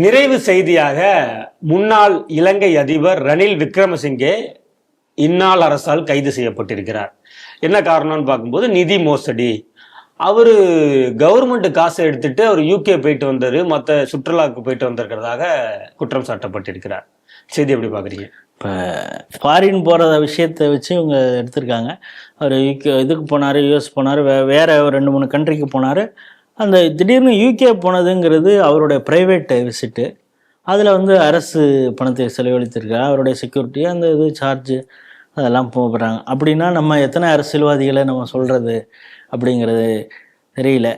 நிறைவு செய்தியாக முன்னாள் இலங்கை அதிபர் ரணில் விக்ரமசிங்கே இந்நாள் அரசால் கைது செய்யப்பட்டிருக்கிறார். என்ன காரணம்னு பார்க்கும்போது நிதி மோசடி. அவர் கவர்மெண்ட் காசை எடுத்துட்டு அவர் யூகே போயிட்டு வந்தார் மற்ற சுற்றுலாவுக்கு போயிட்டு வந்திருக்கிறதாக குற்றம் சாட்டப்பட்டிருக்கிறார். செய்தி எப்படி பார்க்குறீங்க? இப்போ ஃபாரின் போகிற விஷயத்தை வச்சு இவங்க எடுத்திருக்காங்க. அவர் யூகே இதுக்கு போனார் யூஎஸ் போனார் வே வேறு ஒரு ரெண்டு மூணு கண்ட்ரிக்கு போனார். அந்த திடீர்னு யூகே போனதுங்கிறது அவருடைய ப்ரைவேட் விசிட்டு அதில் வந்து அரசு பணத்தை செலவழித்திருக்காரு அவருடைய செக்யூரிட்டி அந்த இது சார்ஜு அதெல்லாம் போகிறாங்க அப்படின்னா நம்ம எத்தனை அரசியல்வாதிகளை நம்ம சொல்கிறது அப்படிங்கிறது தெரியல.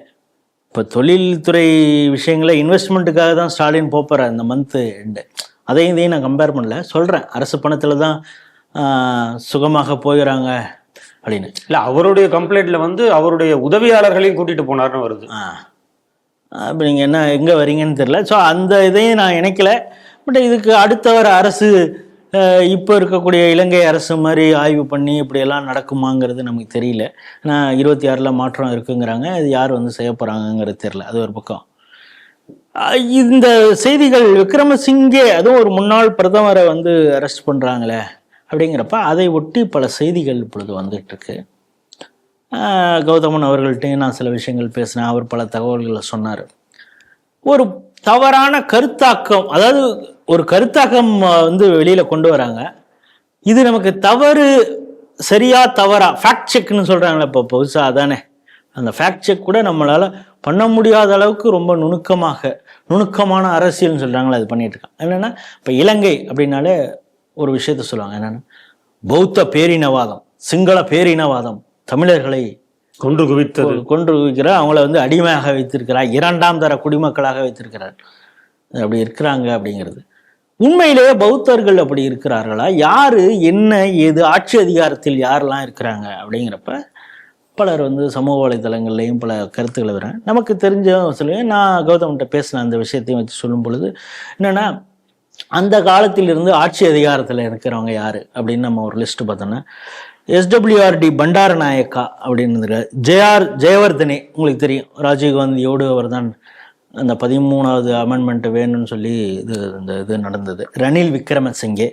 இப்போ தொழில்துறை விஷயங்களை இன்வெஸ்ட்மெண்ட்டுக்காக தான் ஸ்டாலின் போகிறார் இந்த மந்த்து எண்டு அதையும் இதையும் நான் கம்பேர் பண்ணல. சொல்கிறேன் அரசு பணத்தில் தான் சுகமாக போகிறாங்க அப்படின்னு. இல்ல அவருடைய கம்ப்ளைண்ட்ல வந்து அவருடைய உதவியாளர்களையும் கூட்டிட்டு போனார்னு வருது. ஆ. அப்போ நீங்கள் என்ன எங்கே வரீங்கன்னு தெரில ஸோ அந்த இதையும் நான் இணைக்கல. பட் இதுக்கு அடுத்த வர அரசு இப்போ இருக்கக்கூடிய இலங்கை அரசு மாதிரி ஆய்வு பண்ணி இப்படியெல்லாம் நடக்குமாங்கிறது நமக்கு தெரியல. ஏன்னா இருபத்தி ஆறில் மாற்றம் இருக்குங்கிறாங்க. இது யார் வந்து செய்ய போகிறாங்கங்கிறது தெரில அது ஒரு பக்கம். இந்த செய்திகள் விக்ரமசிங்கே அதுவும் ஒரு முன்னாள் பிரதமரை வந்து அரெஸ்ட் பண்ணுறாங்களே அப்படிங்கிறப்ப அதை ஒட்டி பல செய்திகள் இப்பொழுது வந்துகிட்ருக்கு கௌதமன் அவர்கள்ட்டையும் நான் சில விஷயங்கள் பேசினேன். அவர் பல தகவல்களை சொன்னார். ஒரு தவறான கருத்தாக்கம் அதாவது ஒரு கருத்தாக்கம் வந்து வெளியில் கொண்டு வராங்க. இது நமக்கு தவறு சரியா தவறா ஃபேக்ட் செக்னு சொல்கிறாங்களே இப்போ புதுசாக அதானே. அந்த ஃபேக்ட் செக் கூட நம்மளால் பண்ண முடியாத அளவுக்கு ரொம்ப நுணுக்கமாக நுணுக்கமான அரசியல்னு சொல்கிறாங்களே அது பண்ணிட்டு இருக்காங்க. என்னென்னா இப்போ இலங்கை அப்படின்னாலே ஒரு விஷயத்த சொல்லுவாங்க. என்னென்னா பௌத்த பேரினவாதம் சிங்கள பேரினவாதம் தமிழர்களை கொன்று குவித்தது. கொன்று வைக்கிறார் அவங்கள வந்து அடிமையாக வைத்திருக்கிறார். இரண்டாம் தர குடிமக்களாக வைத்திருக்கிறார். அப்படி இருக்கிறாங்க அப்படிங்கிறது. உண்மையிலேயே பௌத்தர்கள் அப்படி இருக்கிறார்களா? யாரு என்ன ஏது ஆட்சி அதிகாரத்தில் யாரெல்லாம் இருக்கிறாங்க அப்படிங்கிறப்ப பலர் வந்து சமூக வலைதளங்கள்லையும் பல கருத்துக்களை வரேன் நமக்கு தெரிஞ்ச சொல்லுவேன் நான் கௌதம்கிட்ட பேசின அந்த விஷயத்தையும் வச்சு சொல்லும் பொழுது என்னன்னா அந்த காலத்திலிருந்து ஆட்சி அதிகாரத்தில் இருக்கிறவங்க யாரு அப்படின்னு நம்ம ஒரு லிஸ்ட் பார்த்தோன்னா எஸ்டபிள்யூஆர்டி பண்டாரநாயக்கா அப்படின்னு ஜேஆர் ஜெயவர்தனே உங்களுக்கு தெரியும். ராஜீவ்காந்தியோடு அவர்தான் அந்த பதிமூணாவது அமெண்ட்மெண்ட் வேணும்னு சொல்லி இது இந்த இது நடந்தது. ரணில் விக்ரமசிங்கே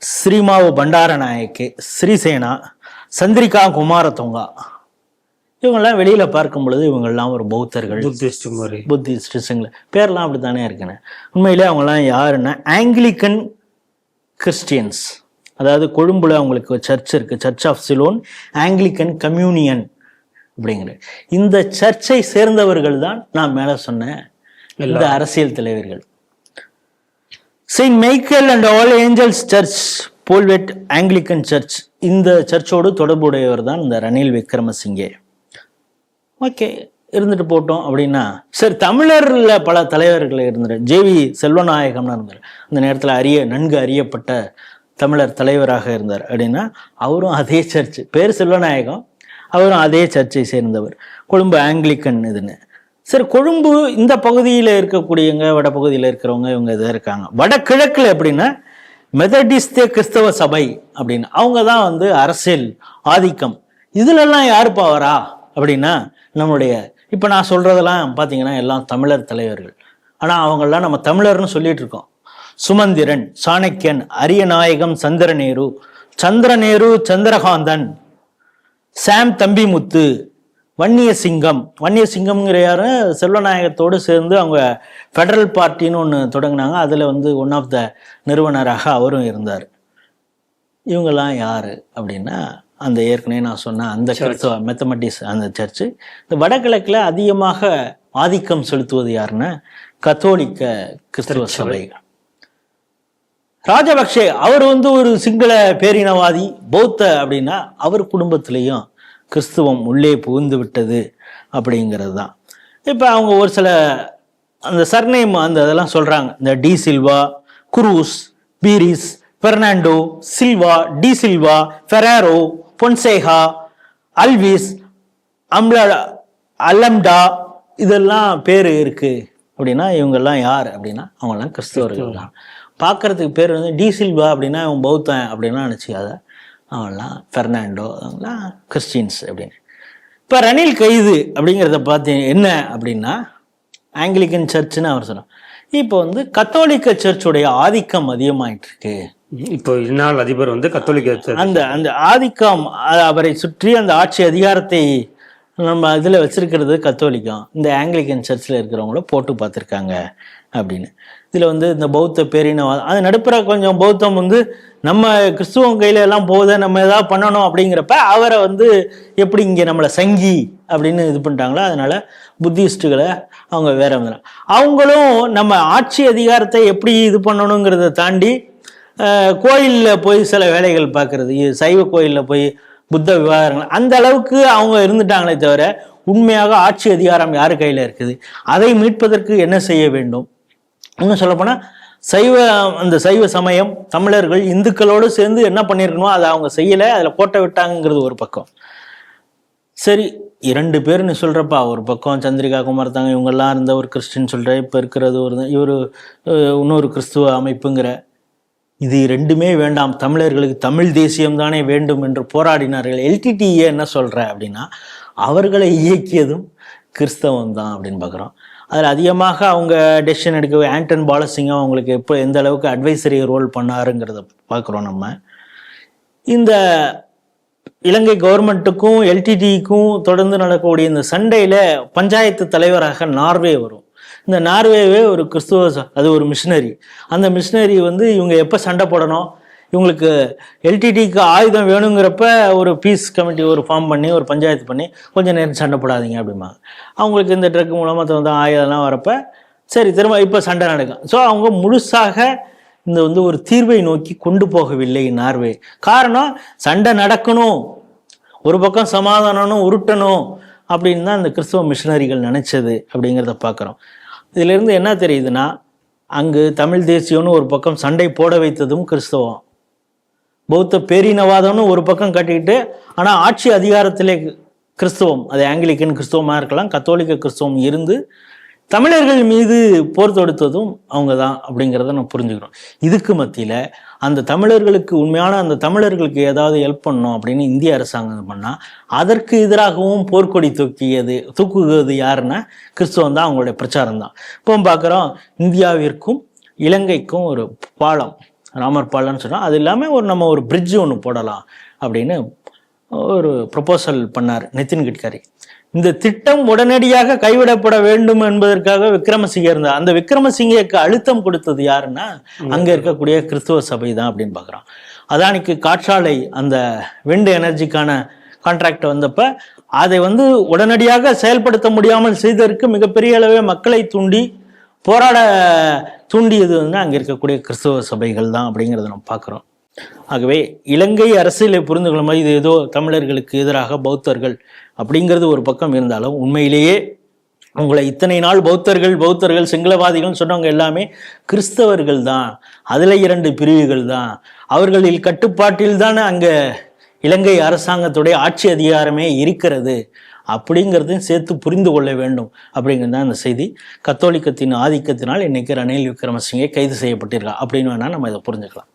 ஸ்ரீமாவு பண்டாரநாயக்கே ஸ்ரீசேனா சந்திரிகா குமாரதுங்கா இவங்கெல்லாம் வெளியில பார்க்கும் பொழுது இவங்கெல்லாம் ஒரு பௌத்தர்கள். புத்திஸ்ட் மாதிரி. பேர்லாம் அப்படி தானே இருக்குன்னு. உண்மையிலே அவங்கெல்லாம் யாருன்னா ஆங்கிலிக்கன் கிறிஸ்டியன்ஸ் அதாவது கொழும்புல அவங்களுக்கு சர்ச் இருக்கு church of Ceylon Anglican communion அப்படிங்கிற. இந்த சர்ச்சை சேர்ந்தவர்கள் தான் நான் மேலே சொன்ன இந்த அரசியல் தலைவர்கள். Saint Michael and all Angels church போல்வெட் Anglican church இந்த சர்ச்சோடு தொடர்புடையவர் தான் இந்த ரணில் விக்ரமசிங்கே. ஓகே. இருந்துட்டு போட்டோம் அப்படின்னா சரி தமிழரில் பல தலைவர்கள் இருந்தார் ஜேவி செல்வநாயகம்னு இருந்தார். அந்த நேரத்தில் அறிய நன்கு அறியப்பட்ட தமிழர் தலைவராக இருந்தார் அப்படின்னா அவரும் அதே சர்ச் பேர் செல்வநாயகம் அவரும் அதே சர்ச்சை சேர்ந்தவர். கொழும்பு ஆங்கிலிக்கன் இதுன்னு. சரி கொழும்பு இந்த பகுதியில் இருக்கக்கூடியவங்க வட பகுதியில் இருக்கிறவங்க இவங்க இதாக இருக்காங்க. வடகிழக்கில் எப்படின்னா மெதடிஸ்தே கிறிஸ்தவ சபை அப்படின்னு. அவங்க தான் வந்து அரசியல் ஆதிக்கம். இதுலெல்லாம் யாருப்பா வரா அப்படின்னா நம்மளுடைய இப்போ நான் சொல்கிறதெல்லாம் பார்த்தீங்கன்னா எல்லாம் தமிழர் தலைவர்கள். ஆனால் அவங்கெல்லாம் நம்ம தமிழர்னு சொல்லிட்டு இருக்கோம் சுமந்திரன் சாணக்கியன் அரியநாயகம் சந்திரநேரு சந்திரநேரு சந்திரகாந்தன் சாம் தம்பிமுத்து வன்னிய சிங்கம் வன்னிய சிங்கம்ங்கிற யார்? செல்வநாயகத்தோடு சேர்ந்து அவங்க ஃபெடரல் பார்ட்டின்னு ஒன்று தொடங்கினாங்க. அதில் வந்து ஒன் ஆஃப் த நிறுவனராக அவரும் இருந்தார். இவங்கெல்லாம் யார் அப்படின்னா அந்த ஏற்கனவே நான் சொன்ன அந்த கிறிஸ்தவ மெத்தமெட்டிஸ் அந்த சர்ச்சு இந்த வடகிழக்கில் அதிகமாக ஆதிக்கம் செலுத்துவது யாருன்னா கத்தோலிக்க கிறிஸ்தவ சபை. ராஜபக்ஷே அவர் வந்து ஒரு சிங்கள பேரினவாதி பௌத்த அப்படின்னா அவர் குடும்பத்திலையும் கிறிஸ்துவம் உள்ளே புகுந்து விட்டது அப்படிங்கிறது தான். இப்போ அவங்க ஒரு சில அந்த சர்நேம் அந்த இதெல்லாம் சொல்கிறாங்க இந்த டி சில்வா குரூஸ் பீரிஸ் பெர்னாண்டோ சில்வா டி சில்வா ஃபெராரோ பொன்சேகா அல்விஸ் அம்லா அலம்டா இதெல்லாம் பேர் இருக்கு. அப்படின்னா இவங்கெல்லாம் யார்? அப்படின்னா அவங்கெல்லாம் கிறிஸ்தவர்கள் தான். பார்க்கறதுக்கு பேர் வந்து டி சில்வா அப்படின்னா அவன் பௌத்தன் அப்படின்னா நினச்சிக்காத அவன்லாம் ஃபெர்னாண்டோ அவங்களாம் கிறிஸ்டின்ஸ் அப்படின்னு. இப்போ ரணில் கைது அப்படிங்கிறத பார்த்து என்ன அப்படின்னா ஆங்கிலிக்கன் சர்ச்சுன்னு அவர் சொன்னார். இப்போ வந்து கத்தோலிக்க சர்ச்சுடைய ஆதிக்கம் அதிகமாயிட்டு இருக்கு இப்போ இந்நாள் அதிபர் வந்து கத்தோலிக்க. அந்த அந்த ஆதிக்கம் அவரை சுற்றி அந்த ஆட்சி அதிகாரத்தை நம்ம இதில் வச்சிருக்கிறது கத்தோலிக்கம். இந்த ஆங்கிலிக்கன் சர்ச்சில் இருக்கிறவங்கள போட்டு பார்த்துருக்காங்க அப்படின்னு. இதில் வந்து இந்த பௌத்த பேரினவாதம் அது நடுப்புற கொஞ்சம் பௌத்தம் வந்து நம்ம கிறிஸ்துவம் கையில எல்லாம் போகுது நம்ம ஏதாவது பண்ணணும் அப்படிங்கிறப்ப அவரை வந்து எப்படி இங்கே நம்மளை சங்கி அப்படின்னு இது பண்ணிட்டாங்களோ அதனால புத்திஸ்ட்டுகளை அவங்க வேற வந்து அவங்களும் நம்ம ஆட்சி அதிகாரத்தை எப்படி இது பண்ணணுங்கிறத தாண்டி கோயிலில் போய் சில வேலைகள் பார்க்கறது சைவ கோயிலில் போய் புத்த விவகாரங்கள் அந்த அளவுக்கு அவங்க இருந்துட்டாங்களே தவிர உண்மையாக ஆட்சி அதிகாரம் யார் கையில் இருக்குது? அதை மீட்பதற்கு என்ன செய்ய வேண்டும்? இன்னும் சொல்லப்போனால் சைவ அந்த சைவ சமயம் தமிழர்கள் இந்துக்களோடு சேர்ந்து என்ன பண்ணியிருக்கணும் அதை அவங்க செய்யலை அதில் கோட்டை விட்டாங்கிறது ஒரு பக்கம். சரி இரண்டு பேர்னு சொல்கிறப்ப ஒரு பக்கம் சந்திரிகா குமார் தாங்க இவங்கெல்லாம் இருந்த ஒரு கிறிஸ்டின் சொல்கிற இப்போ இருக்கிறது ஒரு இவர் இன்னொரு கிறிஸ்துவ அமைப்புங்கிற. இது ரெண்டுமே வேண்டாம் தமிழர்களுக்கு தமிழ் தேசியம் தானே வேண்டும் என்று போராடினார்கள். எல்டிடிஏ என்ன சொல்கிற அப்படின்னா அவர்களை இயக்கியதும் கிறிஸ்தவம் தான் அப்படின்னு பார்க்குறோம். அதில் அதிகமாக அவங்க டெசிஷன் எடுக்க ஆண்டன் பாலசிங்கம் அவங்களுக்கு எப்போ எந்த அளவுக்கு அட்வைசரி ரோல் பண்ணாருங்கிறத பார்க்குறோம் நம்ம. இந்த இலங்கை கவர்மெண்ட்டுக்கும் எல்டிடிக்கும் தொடர்ந்து நடக்கக்கூடிய இந்த சண்டையில் பஞ்சாயத்து தலைவராக நார்வே வரும். இந்த நார்வேவே ஒரு கிறிஸ்துவ அது ஒரு மிஷினரி அந்த மிஷினரி வந்து இவங்க எப்போ சண்டை போடணும்? இவங்களுக்கு எல்டிடிக்கு ஆயுதம் வேணுங்கிறப்ப ஒரு பீஸ் கமிட்டி ஒரு ஃபார்ம் பண்ணி ஒரு பஞ்சாயத்து பண்ணி கொஞ்சம் நேரம் சண்டை போடாதீங்க அப்படிம்பாங்க. அவங்களுக்கு இந்த ட்ரக் மூலமாக வந்து ஆயுதம்லாம் வரப்ப சரி திரும்ப இப்போ சண்டை நடக்கும். ஸோ அவங்க முழுசாக இந்த வந்து ஒரு தீர்வை நோக்கி கொண்டு போகவில்லை நார்வே. காரணம் சண்டை நடக்கணும். ஒரு பக்கம் சமாதானம்னு உருட்டணும் அப்படின்னு தான் இந்த கிறிஸ்தவ மிஷினரிகள் நினைச்சது அப்படிங்கிறத பார்க்குறோம். இதிலிருந்து என்ன தெரியுதுன்னா அங்கு தமிழ் தேசியம்னு ஒரு பக்கம் சண்டை போட வைத்ததும் கிறிஸ்தவம். பௌத்த பேரினவாதம்னு ஒரு பக்கம் கட்டிக்கிட்டு ஆனால் ஆட்சி அதிகாரத்திலே கிறிஸ்தவம் அது ஆங்கிலிக்கன் கிறிஸ்தவமாக இருக்கலாம் கத்தோலிக்க கிறிஸ்தவம் இருந்து தமிழர்கள் மீது போர் தொடுத்ததும் அவங்க தான் அப்படிங்கிறத நம்ம புரிஞ்சுக்கிறோம். இதுக்கு மத்தியில் அந்த தமிழர்களுக்கு உண்மையான அந்த தமிழர்களுக்கு ஏதாவது ஹெல்ப் பண்ணோம் அப்படின்னு இந்திய அரசாங்கம் பண்ணால் அதற்கு எதிராகவும் போர்க்கொடி தூக்கியது தூக்குகிறது யாருன்னா கிறிஸ்தவம் தான் அவங்களுடைய பிரச்சாரம் தான் இப்போ பார்க்குறோம் இந்தியாவிற்கும் இலங்கைக்கும் ஒரு பாலம். ராமர் பாலம்னு சொன்னால் அது இல்லாமல் ஒரு நம்ம ஒரு பிரிட்ஜ் ஒன்று போடலாம் அப்படின்னு ஒரு ப்ரொபோசல் பண்ணார் நிதின் கட்கரி. இந்த திட்டம் உடனடியாக கைவிடப்பட வேண்டும் என்பதற்காக விக்ரமசிங்கே இருந்தார். அந்த விக்ரமசிங்கேக்கு அழுத்தம் கொடுத்தது யாருன்னா அங்க இருக்கக்கூடிய கிறிஸ்துவ சபை தான் அப்படின்னு பார்க்குறோம் அதானிக்கு காற்றாலை அந்த விண்ட் எனர்ஜிக்கான கான்ட்ராக்ட் வந்தப்ப அதை வந்து உடனடியாக செயல்படுத்த முடியாமல் செய்ததற்கு மிகப்பெரிய அளவே மக்களை தூண்டி போராட தூண்டியது வந்து அங்கே இருக்கக்கூடிய கிறிஸ்தவ சபைகள் தான் அப்படிங்கிறத நம்ம பார்க்குறோம். ஆகவே இலங்கை அரசியலை புரிந்து கொள்ளும் இது ஏதோ தமிழர்களுக்கு எதிராக பௌத்தர்கள் அப்படிங்கிறது ஒரு பக்கம் இருந்தாலும் உண்மையிலேயே உங்களை இத்தனை நாள் பௌத்தர்கள் பௌத்தர்கள் சிங்களவாதிகள்னு சொன்னவங்க எல்லாமே கிறிஸ்தவர்கள் தான். அதில் இரண்டு பிரிவுகள் தான். அவர்களில் கட்டுப்பாட்டில் தான் அங்கே இலங்கை அரசாங்கத்துடைய ஆட்சி அதிகாரமே இருக்கிறது. அப்படிங்கிறதையும் சேர்த்து புரிந்து கொள்ள வேண்டும் அப்படிங்கிறது தான் இந்த செய்தி. கத்தோலிக்கத்தின் ஆதிக்கத்தினால் இன்றைக்கி ரணில் விக்ரமசிங்கே கைது செய்யப்பட்டிருக்கா அப்படின்னு வேணால் நம்ம இதை புரிஞ்சுக்கலாம்.